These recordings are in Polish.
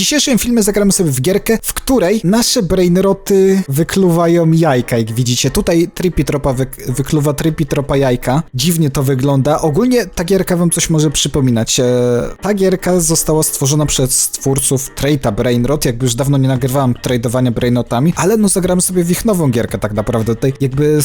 dzisiejszym filmie zagramy sobie w gierkę, w której nasze brainroty wykluwają jajka, jak widzicie. Tutaj Tripitropa wyk wykluwa Tripitropa jajka. Dziwnie to wygląda. Ogólnie ta gierka wam coś może przypominać. E, ta gierka została stworzona przez twórców Trade'a Brainrot, jakby już dawno nie nagrywałem tradowania brainrotami, ale no zagramy sobie w ich nową gierkę tak naprawdę. Tutaj jakby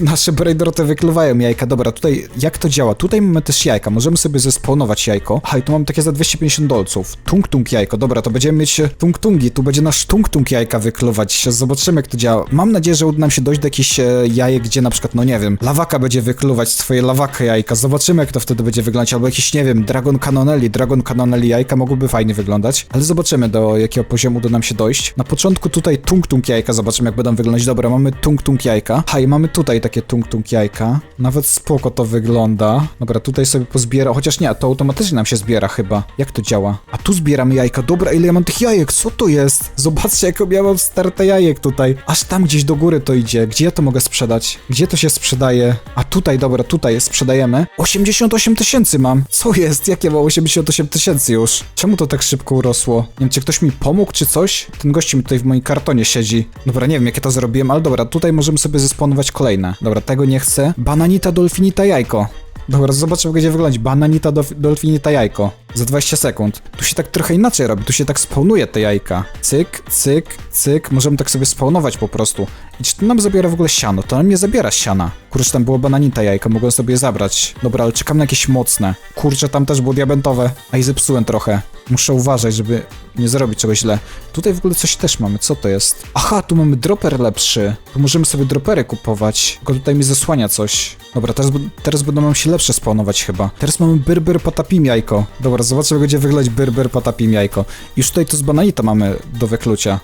nasze brainroty wykluwają jajka. Dobra, tutaj jak to działa? Tutaj mamy też jajka. Możemy sobie zespawnować jajko. Aha, tu mam takie za 250 dolców. Tung tung jajko. Dobra, to będziemy mieć tung tungi. Tu będzie nasz tung tung jajka wykluwać. Zobaczymy jak to działa. Mam nadzieję, że uda nam się dojść do jakichś e, jajek, gdzie na przykład, no nie wiem, lawaka będzie wykluwać swoje lawaka jajka. Zobaczymy jak to wtedy będzie wyglądać. Albo jakiś, nie wiem, Dragon Canonelli. Dragon Canonelli jajka mogłyby fajnie wyglądać. Ale zobaczymy do jakiego poziomu uda nam się dojść. Na początku tutaj tung tung jajka. Zobaczymy jak będą wyglądać. Dobra, mamy tung tung jajka. Ha, mamy tutaj takie tung tung jajka. Nawet spoko to wygląda. Dobra, tutaj sobie pozbiera. Chociaż nie, to automatycznie nam się zbiera chyba. Jak to działa? A tu zbieram jajka. Dobra, ile ja mam tych jajek? Co to jest? Zobaczcie, jaką ja mam jajek tutaj. Aż tam gdzieś do góry to idzie. Gdzie ja to mogę sprzedać? Gdzie to się sprzedaje? A tutaj, dobra, tutaj sprzedajemy. 88 tysięcy mam. Co jest? Jakie mam 88 tysięcy już? Czemu to tak szybko urosło? Nie wiem, czy ktoś mi pomógł, czy coś? Ten gość mi tutaj w moim kartonie siedzi. Dobra, nie wiem, jakie to zrobiłem, ale dobra, tutaj możemy sobie zesponować kolejne. Dobra, tego nie chcę. Bananita dolfinita jajko. Dobra, zobaczmy, jak będzie wyglądać. Bananita do, dolfinita jajko. Za 20 sekund. Tu się tak trochę inaczej robi, tu się tak spawnuje te jajka. Cyk, cyk, cyk. Możemy tak sobie spawnować po prostu. I czy to nam zabiera w ogóle siano? To nam nie zabiera siana. Kurczę, tam było bananita jajko, mogłem sobie je zabrać. Dobra, ale czekam na jakieś mocne. Kurczę, tam też było diamentowe. A i zepsułem trochę. Muszę uważać, żeby nie zrobić czegoś źle. Tutaj w ogóle coś też mamy, co to jest? Aha, tu mamy dropper lepszy. Tu możemy sobie dropery kupować. Tylko tutaj mi zasłania coś. Dobra, teraz, teraz będą nam się lepsze spawnować chyba. Teraz mamy byrbyr patapim jajko. Dobra, zobaczymy, jak będzie wyglądać byrbyr patapim jajko. Już tutaj to z bananita mamy do wyklucia.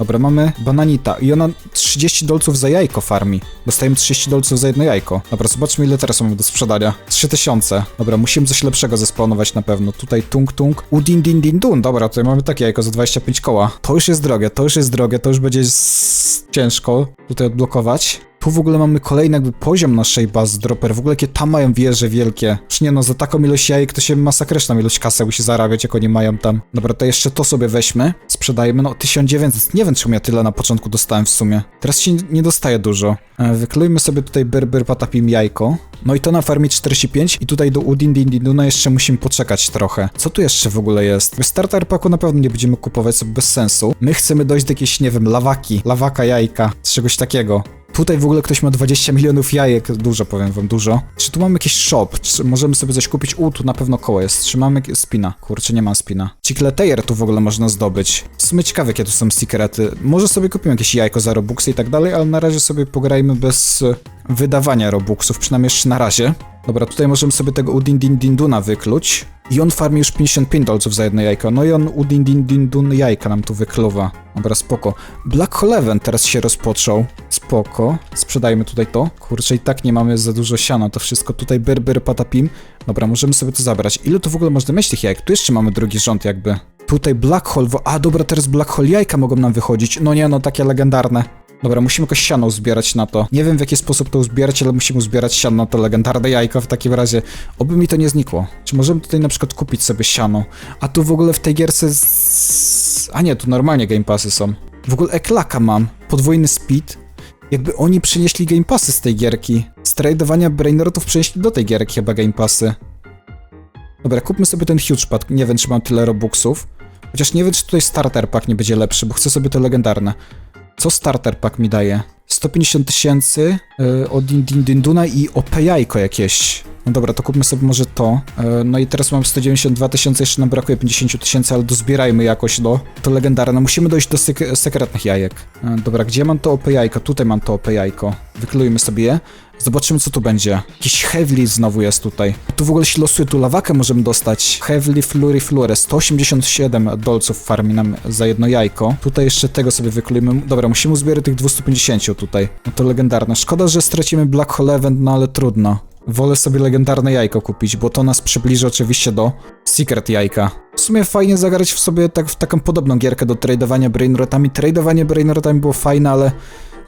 Dobra, mamy bananita i ona 30 dolców za jajko farmi. Dostajemy 30 dolców za jedno jajko. Dobra, zobaczmy ile teraz mamy do sprzedania. 3000. Dobra, musimy coś lepszego zespawnować na pewno. Tutaj tung tung. Udin din din dun. Dobra, tutaj mamy takie jajko za 25 koła. To już jest drogie, to już jest drogie, to już będzie ciężko tutaj odblokować. Tu w ogóle mamy kolejny jakby poziom naszej bazy dropper. W ogóle jakie tam mają wieże wielkie. Już nie no, za taką ilość jajek to się masakryczną ilość kasy musi zarabiać, jak oni mają tam. Dobra, to jeszcze to sobie weźmy. Sprzedajemy, no 1900. Nie wiem, czemu ja tyle na początku dostałem w sumie. Teraz się nie dostaje dużo. E, wyklejmy sobie tutaj berber patapim jajko. No i to na farmie 45 i tutaj do Udin Din Din Duna jeszcze musimy poczekać trochę. Co tu jeszcze w ogóle jest? Starter packu na pewno nie będziemy kupować sobie bez sensu. My chcemy dojść do jakiejś, nie wiem, lawaki, lawaka jajka, czegoś takiego. Tutaj w ogóle ktoś ma 20 milionów jajek, dużo powiem wam, dużo. Czy tu mamy jakiś shop? Czy możemy sobie coś kupić? U, tu na pewno koło jest. Czy mamy spina? Kurczę, nie mam spina. Chicletejer tu w ogóle można zdobyć. W sumie ciekawe, jakie tu są sekrety. Może sobie kupimy jakieś jajko za robuxy i tak dalej, ale na razie sobie pograjmy bez e, wydawania robuxów, przynajmniej jeszcze na razie. Dobra, tutaj możemy sobie tego Udin Din Din Duna wykluć. I on farmi już 55 dolców za jedno jajko. No i on Udin Din Din Dun jajka nam tu wykluwa. Dobra, spoko. Black Hole Event teraz się rozpoczął. Spoko. Sprzedajmy tutaj to. Kurczę, i tak nie mamy za dużo siana. To wszystko tutaj byr, byr, patapim. Dobra, możemy sobie to zabrać. Ile tu w ogóle można mieć tych jajek? Tu jeszcze mamy drugi rząd jakby. Tutaj Black Hole... A, dobra, teraz Black Hole jajka mogą nam wychodzić. No nie, no takie legendarne. Dobra, musimy jakoś siano uzbierać na to. Nie wiem w jaki sposób to uzbierać, ale musimy uzbierać siano na to legendarne jajko w takim razie. Oby mi to nie znikło. Czy możemy tutaj na przykład kupić sobie siano? A tu w ogóle w tej gierce z... A nie, tu normalnie game passy są. W ogóle eklaka mam. Podwójny speed. Jakby oni przynieśli game passy z tej gierki. Z tradowania brainerotów przenieśli do tej gierki chyba game passy. Dobra, kupmy sobie ten huge pad. Nie wiem, czy mam tyle robuxów. Chociaż nie wiem, czy tutaj starter pack nie będzie lepszy, bo chcę sobie to legendarne. Co starter pack mi daje? 150 tysięcy yy, od Din Din Dinduna i OP jajko jakieś. No dobra, to kupmy sobie może to. Yy, no i teraz mam 192 tysiące, jeszcze nam brakuje 50 tysięcy, ale dozbierajmy jakoś do. To legendarne. Musimy dojść do sek sekretnych jajek. Yy, dobra, gdzie mam to OP jajko? Tutaj mam to OP jajko. Wyklejmy sobie je. Zobaczymy, co tu będzie. Jakiś Heavily znowu jest tutaj. Tu w ogóle się losuje, tu lawakę możemy dostać. Heavily Flurry Flure. 187 dolców farmi nam za jedno jajko. Tutaj jeszcze tego sobie wyklejmy. Dobra, musimy uzbierać tych 250 tutaj. No to legendarne. Szkoda, że stracimy Black Hole Event, no ale trudno. Wolę sobie legendarne jajko kupić, bo to nas przybliży oczywiście do Secret jajka. W sumie fajnie zagrać w sobie tak, w taką podobną gierkę do tradowania brainrotami. Tradowanie brainrotami było fajne, ale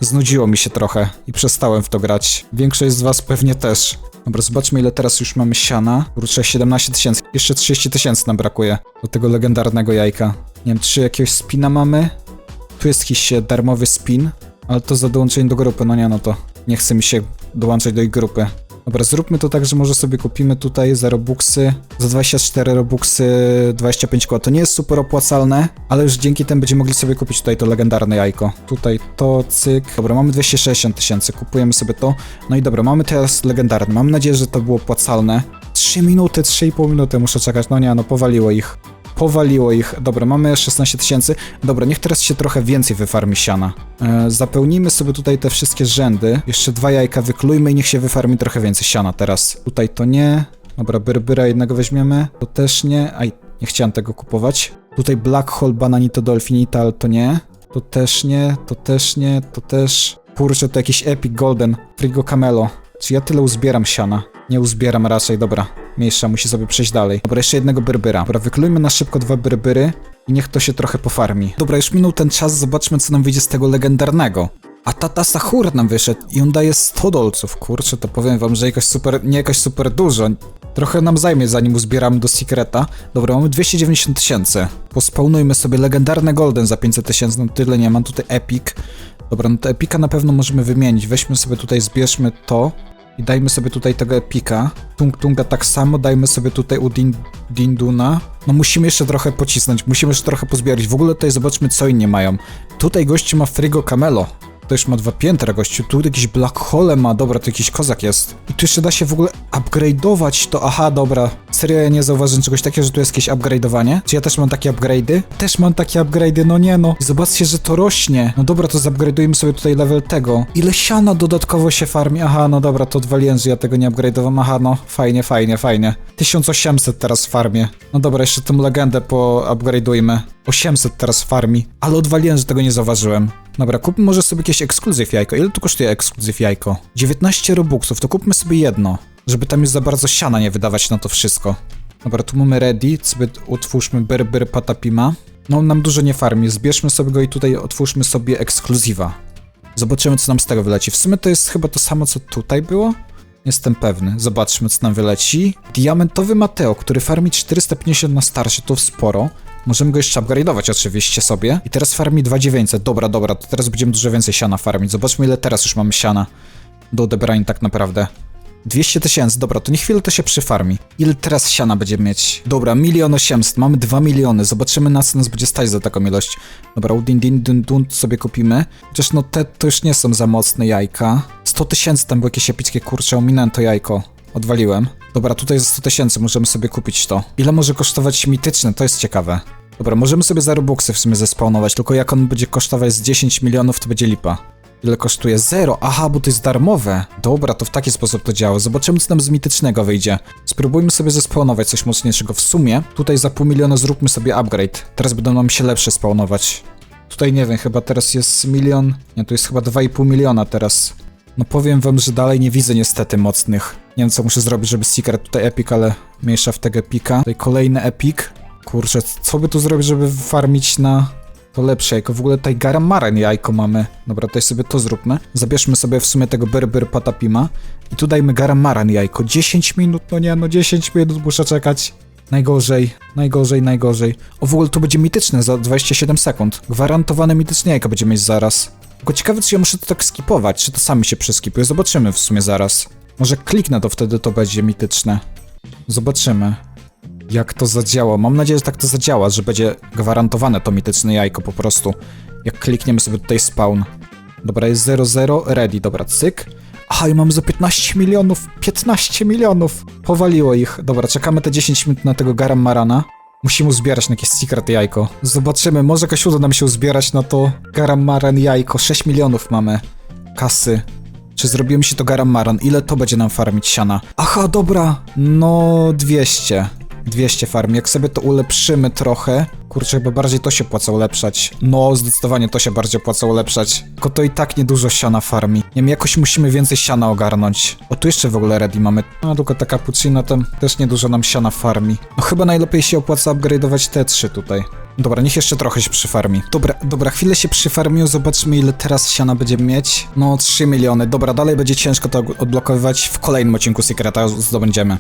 znudziło mi się trochę i przestałem w to grać. Większość z was pewnie też. Dobra, zobaczmy ile teraz już mamy siana. Kurczę, 17 tysięcy. Jeszcze 30 tysięcy nam brakuje do tego legendarnego jajka. Nie wiem, czy jakiegoś spina mamy? Tu jest jakiś e, darmowy spin, ale to za dołączenie do grupy. No nie, no to nie chce mi się dołączać do ich grupy. Dobra, zróbmy to tak, że może sobie kupimy tutaj za Robuxy, za 24 Robuxy 25 koła. To nie jest super opłacalne, ale już dzięki temu będziemy mogli sobie kupić tutaj to legendarne jajko. Tutaj to, cyk. Dobra, mamy 260 tysięcy, kupujemy sobie to. No i dobra, mamy teraz legendarne. Mam nadzieję, że to było opłacalne. 3 minuty, 3,5 minuty muszę czekać. No nie, no powaliło ich. Powaliło ich. Dobra, mamy 16 tysięcy. Dobra, niech teraz się trochę więcej wyfarmi siana. E, zapełnijmy sobie tutaj te wszystkie rzędy. Jeszcze dwa jajka wyklujmy i niech się wyfarmi trochę więcej siana teraz. Tutaj to nie. Dobra, berbyra jednego weźmiemy. To też nie. Aj, nie chciałem tego kupować. Tutaj Black Hole Bananito Dolfinita, ale to nie. To też nie, to też nie, to też... Kurczę, to jakiś Epic Golden. Frigo Camelo. Czy ja tyle uzbieram siana? Nie uzbieram raczej, dobra. Mniejsza, musi sobie przejść dalej. Dobra, jeszcze jednego berbyra. Dobra, wyklujmy na szybko dwa berbyry i niech to się trochę pofarmi. Dobra, już minął ten czas, zobaczmy co nam wyjdzie z tego legendarnego. A Tata Sahur nam wyszedł i on daje 100 dolców. Kurczę, to powiem wam, że jakoś super, nie jakoś super dużo. Trochę nam zajmie, zanim uzbieramy do Secreta. Dobra, mamy 290 tysięcy. Pospawnujmy sobie legendarne Golden za 500 tysięcy, no tyle nie mam. Tutaj Epic. Dobra, no to Epika na pewno możemy wymienić. Weźmy sobie tutaj, zbierzmy to i dajmy sobie tutaj tego Epika. Tung Tunga tak samo, dajmy sobie tutaj u Din, Dinduna. No musimy jeszcze trochę pocisnąć, musimy jeszcze trochę pozbierać. W ogóle tutaj zobaczmy co inni mają. Tutaj gościu ma Frigo Camelo. To już ma dwa piętra gościu, tu jakiś Black Hole ma, dobra, to jakiś kozak jest. I tu jeszcze da się w ogóle upgrade'ować to, aha, dobra. Serio, ja nie zauważyłem czegoś takiego, że tu jest jakieś upgrade'owanie? Czy ja też mam takie upgrade'y? Też mam takie upgrade'y, no nie no. I zobaczcie, że to rośnie. No dobra, to zupgrade'ujmy sobie tutaj level tego. Ile siana dodatkowo się farmi? Aha, no dobra, to odwaliłem, że ja tego nie upgrade'owałem. Aha, no, fajnie, fajnie, fajnie. 1800 teraz farmie. No dobra, jeszcze tą legendę po upgrade'ujmy. 800 teraz farmi. Ale odwaliłem, że tego nie zauważyłem. Dobra, kupmy może sobie jakieś ekskluzyw jajko. Ile tu kosztuje ekskluzyw jajko? 19 robuxów, to kupmy sobie jedno. Żeby tam już za bardzo siana nie wydawać na to wszystko. Dobra, tu mamy ready, sobie utwórzmy berber patapima. No nam dużo nie farmi, zbierzmy sobie go i tutaj otwórzmy sobie ekskluzywa. Zobaczymy co nam z tego wyleci. W sumie to jest chyba to samo co tutaj było? Jestem pewny. Zobaczmy co nam wyleci. Diamentowy Mateo, który farmi 450 na starcie, to sporo. Możemy go jeszcze upgrade'ować oczywiście sobie. I teraz farmi 2900. Dobra, dobra, to teraz będziemy dużo więcej siana farmić. Zobaczmy ile teraz już mamy siana do odebrania tak naprawdę. 200 tysięcy, dobra, to nie chwilę to się przyfarmi. Ile teraz siana będziemy mieć? Dobra, milion osiemset, mamy 2 miliony, zobaczymy na co nas będzie stać za taką ilość. Dobra, udin din dun dun sobie kupimy. Chociaż no te to już nie są za mocne jajka. 100 tysięcy tam było jakieś epickie, kurcze, ominąłem to jajko. Odwaliłem. Dobra, tutaj za 100 tysięcy możemy sobie kupić to. Ile może kosztować mityczne? To jest ciekawe. Dobra, możemy sobie za Robuxy w sumie zespawnować, tylko jak on będzie kosztować z 10 milionów, to będzie lipa. Ile kosztuje? Zero. Aha, bo to jest darmowe. Dobra, to w taki sposób to działa. Zobaczymy, co nam z mitycznego wyjdzie. Spróbujmy sobie zespawnować coś mocniejszego. W sumie, tutaj za pół miliona zróbmy sobie upgrade. Teraz będą nam się lepsze spawnować. Tutaj nie wiem, chyba teraz jest milion. Nie, tu jest chyba 2,5 miliona teraz. No powiem wam, że dalej nie widzę niestety mocnych. Nie wiem, co muszę zrobić, żeby secret tutaj epic, ale mniejsza w tego epika. Tutaj kolejny epic. Kurczę, co by tu zrobić, żeby farmić na to lepsze jajko. W ogóle tutaj Garamaren jajko mamy. Dobra, tutaj sobie to zróbmy. Zabierzmy sobie w sumie tego Berber Patapima. I tu dajmy Garamaren jajko. 10 minut, no nie, no 10 minut muszę czekać. Najgorzej, najgorzej, najgorzej. O, w ogóle to będzie mityczne za 27 sekund. Gwarantowane mityczne jajko będziemy mieć zaraz. Tylko ciekawe, czy ja muszę to tak skipować, czy to sami się przeskipuje. Zobaczymy w sumie zaraz. Może kliknę to wtedy, to będzie mityczne. Zobaczymy jak to zadziała. Mam nadzieję, że tak to zadziała, że będzie gwarantowane to mityczne jajko po prostu. Jak klikniemy sobie tutaj spawn. Dobra, jest 00, ready, dobra, cyk. Aha, i mamy za 15 milionów, 15 milionów. Powaliło ich. Dobra, czekamy te 10 minut na tego Garam Marana. Musimy uzbierać na jakieś secret jajko. Zobaczymy, może jakoś uda nam się uzbierać na to Garam Maran jajko. 6 milionów mamy kasy. Czy zrobimy się to Garam Maran? Ile to będzie nam farmić siana? Aha, dobra, no 200. 200 farm. Jak sobie to ulepszymy trochę, kurczę, chyba bardziej to się opłaca ulepszać. No, zdecydowanie to się bardziej opłaca ulepszać. Tylko to i tak niedużo siana farmi. Nie wiem, jakoś musimy więcej siana ogarnąć. O, tu jeszcze w ogóle ready mamy. No, tylko ta cappuccino tam też niedużo nam siana farmi. No chyba najlepiej się opłaca upgrade'ować te trzy tutaj. Dobra, niech jeszcze trochę się przyfarmi. Dobra, dobra, chwilę się przyfarmił, zobaczmy ile teraz siana będziemy mieć. No, 3 miliony. Dobra, dalej będzie ciężko to odblokowywać. W kolejnym odcinku Secreta zdobędziemy.